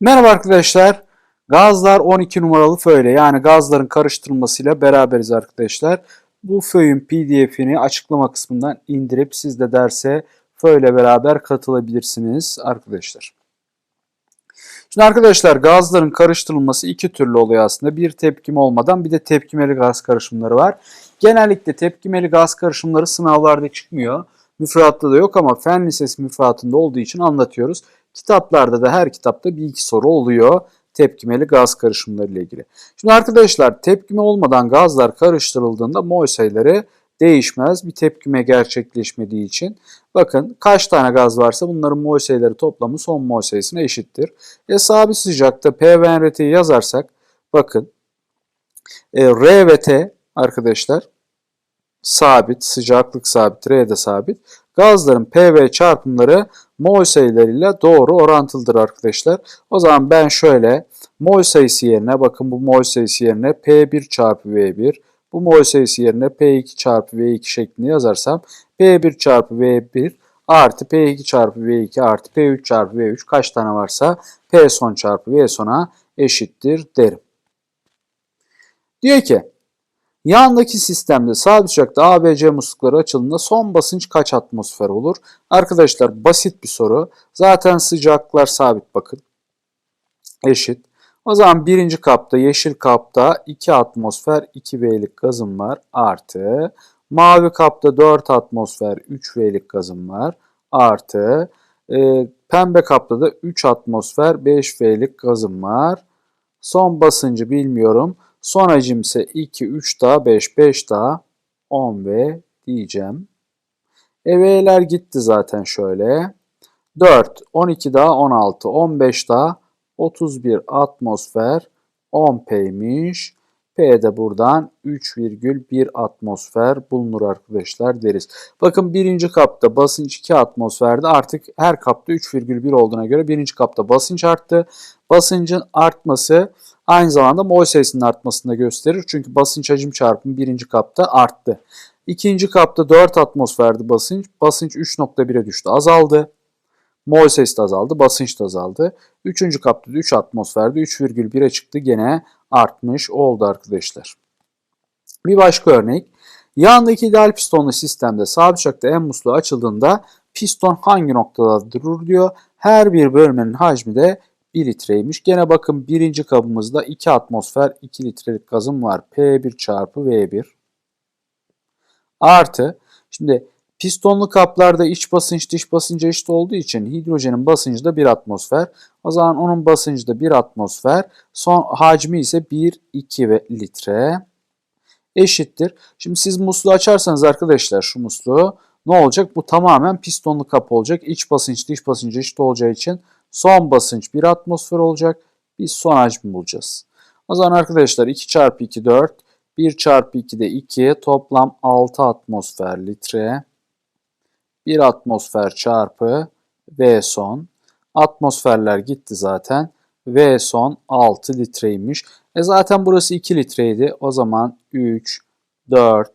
Merhaba arkadaşlar. Gazlar 12 numaralı föyle yani gazların karıştırılmasıyla beraberiz arkadaşlar. Bu föyün pdf'ini açıklama kısmından indirip siz de derse föyle beraber katılabilirsiniz arkadaşlar. Şimdi arkadaşlar gazların karıştırılması iki türlü oluyor aslında. Bir tepkime olmadan bir de tepkimeli gaz karışımları var. Genellikle tepkimeli gaz karışımları sınavlarda çıkmıyor. Müfredatta da yok ama fen lisesi müfredatında olduğu için anlatıyoruz. Kitaplarda da her kitapta bir iki soru oluyor tepkimeli gaz karışımları ile ilgili. Şimdi arkadaşlar tepkime olmadan gazlar karıştırıldığında mol sayıları değişmez. Bir tepkime gerçekleşmediği için. Bakın kaç tane gaz varsa bunların mol sayıları toplamı son mol sayısına eşittir. E sabit sıcakta P ve N, R'yi yazarsak bakın e, R ve T arkadaşlar sabit, sıcaklık sabit, R de sabit. Gazların PV çarpımları mol sayılarıyla doğru orantılıdır arkadaşlar. O zaman ben şöyle mol sayısı yerine bakın bu mol sayısı yerine P1 çarpı V1 bu mol sayısı yerine P2 çarpı V2 şeklinde yazarsam P1 çarpı V1 artı P2 çarpı V2 artı P3 çarpı V3 kaç tane varsa P son çarpı V sona eşittir derim. Diyor ki Yandaki sistemde sabit sıcakta A ve C muslukları açıldığında son basınç kaç atmosfer olur? Arkadaşlar basit bir soru. Zaten sıcaklıklar sabit bakın. Eşit. O zaman birinci kapta yeşil kapta 2 atmosfer 2 V'lik gazım var artı mavi kapta 4 atmosfer 3 V'lik gazım var artı e, pembe kapta da 3 atmosfer 5 V'lik gazım var. Son basıncı bilmiyorum. Son hacim ise 2, 3 daha 5, 5 daha 10 ve diyeceğim. EV'ler gitti zaten şöyle. 4, 12 daha 16, 15 daha 31 atmosfer 10 P'ymiş. P de buradan 3,1 atmosfer bulunur arkadaşlar deriz. Bakın birinci kapta basınç 2 atmosferde artık her kapta 3,1 olduğuna göre birinci kapta basınç arttı. Basıncın artması aynı zamanda mol sayısının artmasını da gösterir. Çünkü basınç hacim çarpımı birinci kapta arttı. İkinci kapta 4 atmosferdi basınç. Basınç 3.1'e düştü azaldı. Mol sayısı da azaldı, basınç da azaldı. Üçüncü kapta da 3 atmosferde 3,1'e çıktı. Gene artmış oldu arkadaşlar. Bir başka örnek. Yandaki ideal pistonlu sistemde sabit çakta en musluğu açıldığında piston hangi noktada durur diyor. Her bir bölmenin hacmi de 1 litreymiş. Gene bakın birinci kabımızda 2 atmosfer 2 litrelik gazım var. P1 çarpı V1 artı şimdi pistonlu kaplarda iç basınç dış basınca eşit olduğu için hidrojenin basıncı da 1 atmosfer. O zaman onun basıncı da 1 atmosfer. Son hacmi ise 1-2 litre eşittir. Şimdi siz musluğu açarsanız arkadaşlar şu musluğu ne olacak? Bu tamamen pistonlu kapı olacak. İç basınç dış basınca eşit olacağı için son basınç 1 atmosfer olacak. Biz son hacmi bulacağız. O zaman arkadaşlar 2 çarpı 2 4. 1 çarpı 2 de 2. Toplam 6 atmosfer litre. 1 atmosfer çarpı V son. Atmosferler gitti zaten. V son 6 litreymiş. E zaten burası 2 litreydi. O zaman 3, 4,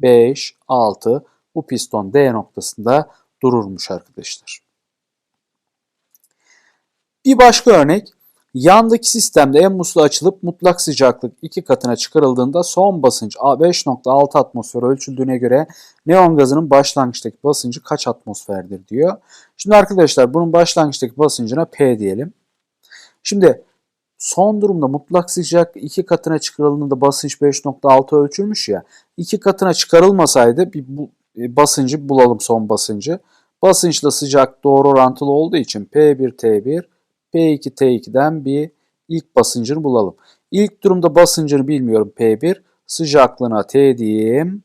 5, 6 bu piston D noktasında dururmuş arkadaşlar. Bir başka örnek. Yandaki sistemde en musluğu açılıp mutlak sıcaklık 2 katına çıkarıldığında son basınç 5.6 atmosfer ölçüldüğüne göre neon gazının başlangıçtaki basıncı kaç atmosferdir diyor. Şimdi arkadaşlar bunun başlangıçtaki basıncına P diyelim. Şimdi son durumda mutlak sıcak 2 katına çıkarıldığında basınç 5.6 ölçülmüş ya. 2 katına çıkarılmasaydı bir bu, e, basıncı bulalım son basıncı. Basınçla sıcak doğru orantılı olduğu için P1 T1 P2 T2'den bir ilk basıncını bulalım. İlk durumda basıncını bilmiyorum P1. Sıcaklığına T diyeyim.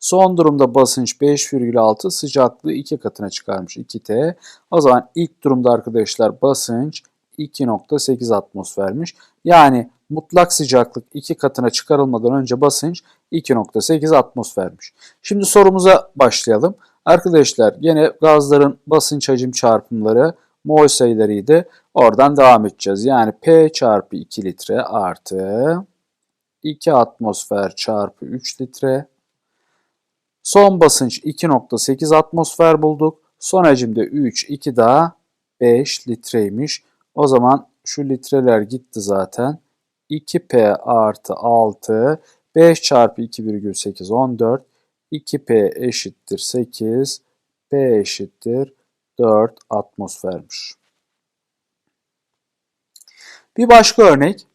Son durumda basınç 5,6 sıcaklığı 2 katına çıkarmış 2T. O zaman ilk durumda arkadaşlar basınç 2.8 atmosfermiş. Yani mutlak sıcaklık 2 katına çıkarılmadan önce basınç 2.8 atmosfermiş. Şimdi sorumuza başlayalım. Arkadaşlar yine gazların basınç hacim çarpımları mol sayılarıydı. Oradan devam edeceğiz. Yani P çarpı 2 litre artı 2 atmosfer çarpı 3 litre. Son basınç 2.8 atmosfer bulduk. Son hacimde 3, 2 daha 5 litreymiş. O zaman Şu litreler gitti zaten. 2P artı 6 5 çarpı 2,8 14 2P eşittir 8 P eşittir 4 atmosfermiş. Bir başka örnek.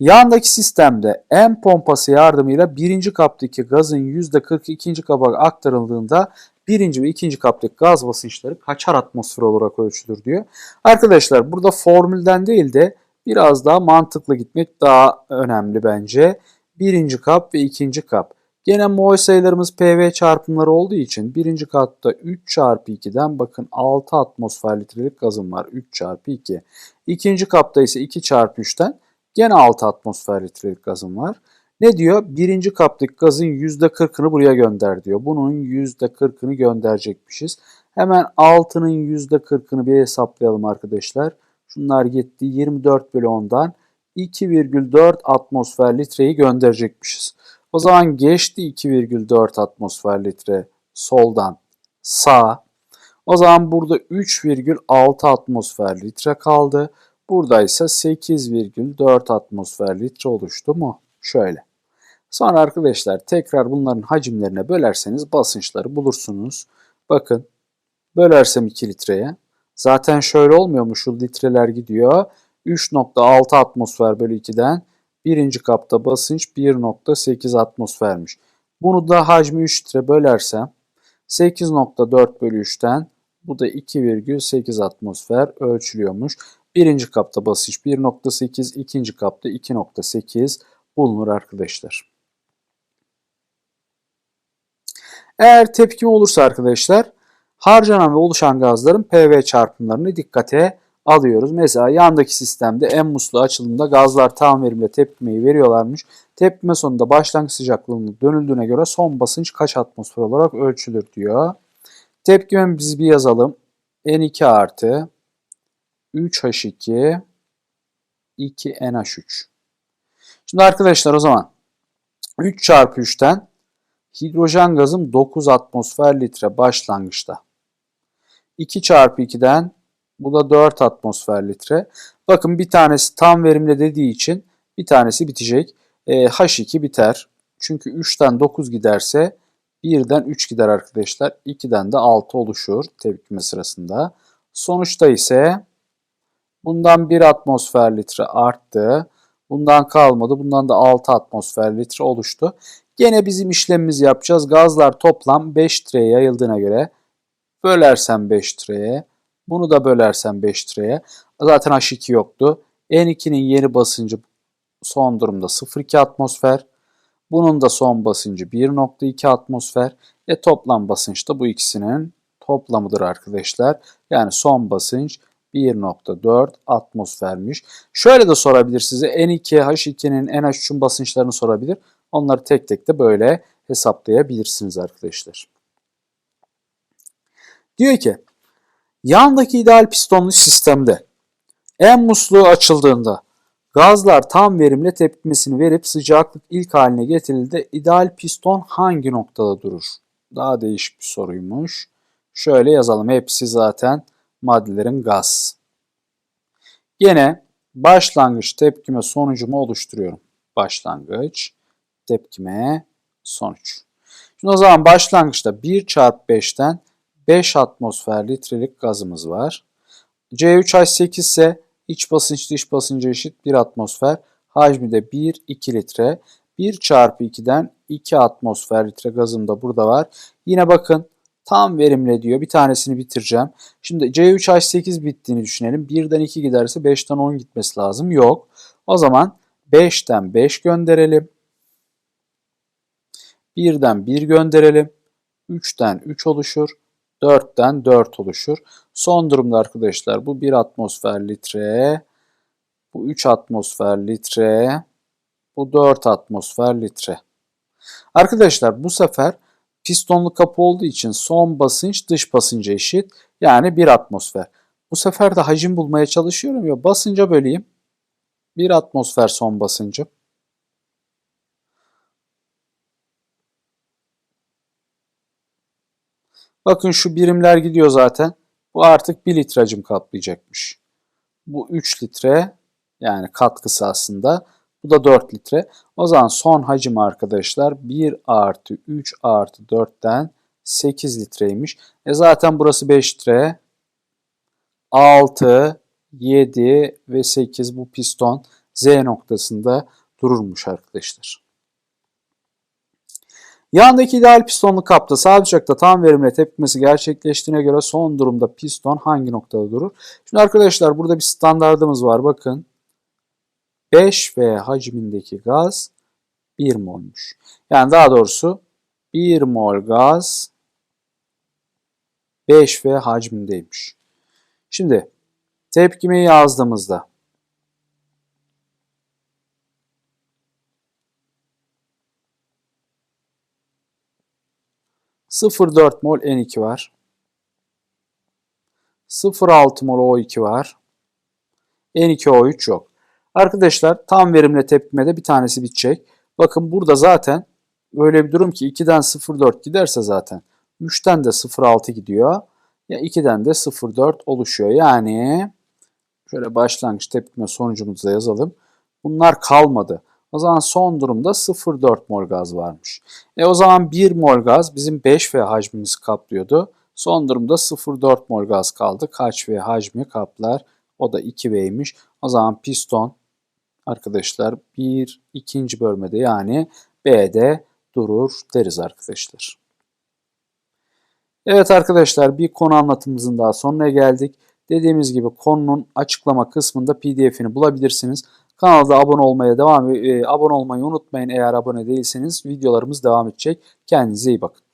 Yandaki sistemde M pompası yardımıyla birinci kaptaki gazın %40 ikinci kaba aktarıldığında birinci ve ikinci kaptaki gaz basınçları kaçar atmosfer olarak ölçülür diyor. Arkadaşlar burada formülden değil de biraz daha mantıklı gitmek daha önemli bence. Birinci kap ve ikinci kap. Gene mol sayılarımız PV çarpımları olduğu için birinci katta 3 çarpı 2'den bakın 6 atmosfer litrelik gazım var. 3 çarpı 2. İkinci kapta ise 2 çarpı 3'ten gene 6 atmosfer litrelik gazım var. Ne diyor? Birinci kaptaki gazın %40'ını buraya gönder diyor. Bunun %40'ını gönderecekmişiz. Hemen 6'nın %40'ını bir hesaplayalım arkadaşlar. Şunlar gitti. 24 bölü 10'dan 2,4 atmosfer litreyi gönderecekmişiz. O zaman geçti 2,4 atmosfer litre soldan sağa. O zaman burada 3,6 atmosfer litre kaldı. Burada ise 8,4 atmosfer litre oluştu mu? Şöyle. Sonra arkadaşlar tekrar bunların hacimlerine bölerseniz basınçları bulursunuz. Bakın bölersem 2 litreye. Zaten şöyle olmuyor mu? Şu litreler gidiyor. 3.6 atmosfer bölü 2'den birinci kapta basınç 1.8 atmosfermiş. Bunu da hacmi 3 litre bölersem 8.4 bölü 3'ten bu da 2,8 atmosfer ölçülüyormuş. Birinci kapta basınç 1.8, ikinci kapta 2.8 bulunur arkadaşlar. Eğer tepkime olursa arkadaşlar harcanan ve oluşan gazların PV çarpımlarını dikkate alıyoruz. Mesela yandaki sistemde M musluğu açıldığında gazlar tam verimle tepkimeyi veriyorlarmış. Tepkime sonunda başlangıç sıcaklığının dönüldüğüne göre son basınç kaç atmosfer olarak ölçülür diyor. Tepkimemizi bir yazalım. N2 artı 3H2 2NH3. Şimdi arkadaşlar o zaman 3 çarpı 3'ten hidrojen gazım 9 atmosfer litre başlangıçta. 2 çarpı 2'den bu da 4 atmosfer litre. Bakın bir tanesi tam verimli dediği için bir tanesi bitecek. E, H2 biter. Çünkü 3'ten 9 giderse 1'den 3 gider arkadaşlar. 2'den de 6 oluşur tepkime sırasında. Sonuçta ise bundan 1 atmosfer litre arttı. Bundan kalmadı. Bundan da 6 atmosfer litre oluştu. Gene bizim işlemimizi yapacağız. Gazlar toplam 5 litreye yayıldığına göre bölersem 5 litreye bunu da bölersem 5 litreye. Zaten H2 yoktu. N2'nin yeni basıncı son durumda 0,2 atmosfer. Bunun da son basıncı 1,2 atmosfer. E toplam basınç da bu ikisinin toplamıdır arkadaşlar. Yani son basınç 1.4 atmosfermiş. Şöyle de sorabilir size N2, H2'nin NH3'ün basınçlarını sorabilir. Onları tek tek de böyle hesaplayabilirsiniz arkadaşlar. Diyor ki Yandaki ideal pistonlu sistemde en musluğu açıldığında gazlar tam verimle tepkimesini verip sıcaklık ilk haline getirildiğinde ideal piston hangi noktada durur? Daha değişik bir soruymuş. Şöyle yazalım. Hepsi zaten maddelerin gaz. Yine başlangıç tepkime sonucumu oluşturuyorum. Başlangıç tepkime sonuç. Şimdi o zaman başlangıçta 1 çarpı 5'ten 5 atmosfer litrelik gazımız var. C3H8 ise iç basınç dış basıncı eşit 1 atmosfer. Hacmi de 1-2 litre. 1 çarpı 2'den 2 atmosfer litre gazım da burada var. Yine bakın tam verimli diyor. Bir tanesini bitireceğim. Şimdi C3H8 bittiğini düşünelim. 1'den 2 giderse 5'ten 10 gitmesi lazım. Yok. O zaman 5'ten 5 gönderelim. 1'den 1 gönderelim. 3'ten 3 oluşur. 4'ten 4 oluşur. Son durumda arkadaşlar bu 1 atmosfer litre, bu 3 atmosfer litre, bu 4 atmosfer litre. Arkadaşlar bu sefer pistonlu kapı olduğu için son basınç dış basınca eşit. Yani 1 atmosfer. Bu sefer de hacim bulmaya çalışıyorum ya basınca böleyim. 1 atmosfer son basıncı. Bakın şu birimler gidiyor zaten. Bu artık 1 litre hacim kaplayacakmış. Bu 3 litre, Yani katkısı aslında. Bu da 4 litre. O zaman son hacim arkadaşlar 1 artı 3 artı 4'ten 8 litreymiş. E zaten burası 5 litre. 6, 7 ve 8 bu piston Z noktasında dururmuş arkadaşlar. Yandaki ideal pistonlu kapta sabit uçakta tam verimle tepkimesi gerçekleştiğine göre son durumda piston hangi noktada durur? Şimdi arkadaşlar burada bir standardımız var bakın. 5V hacmindeki gaz 1 molmuş. Yani daha doğrusu 1 mol gaz 5V hacmindeymiş. Şimdi tepkimeyi yazdığımızda ...0,4 mol N2 var. 0,6 mol O2 var. N2O3 yok. Arkadaşlar tam verimle tepkimede bir tanesi bitecek. Bakın burada zaten böyle bir durum ki 2'den 0,4 giderse zaten 3'ten de 0,6 gidiyor. Ya 2'den de 0,4 oluşuyor. Yani şöyle başlangıç tepkime sonucumuzu da yazalım. Bunlar kalmadı. O zaman son durumda 0,4 mol gaz varmış. E o zaman 1 mol gaz bizim 5V hacmimiz kaplıyordu. Son durumda 0,4 mol gaz kaldı. Kaç V hacmi kaplar? O da 2V'ymiş. O zaman piston arkadaşlar bir ikinci bölmede yani B'de durur deriz arkadaşlar. Evet arkadaşlar bir konu anlatımımızın daha sonuna geldik. Dediğimiz gibi konunun açıklama kısmında pdf'ini bulabilirsiniz. Kanalda abone olmaya devam e, abone olmayı unutmayın eğer abone değilseniz videolarımız devam edecek. Kendinize iyi bakın.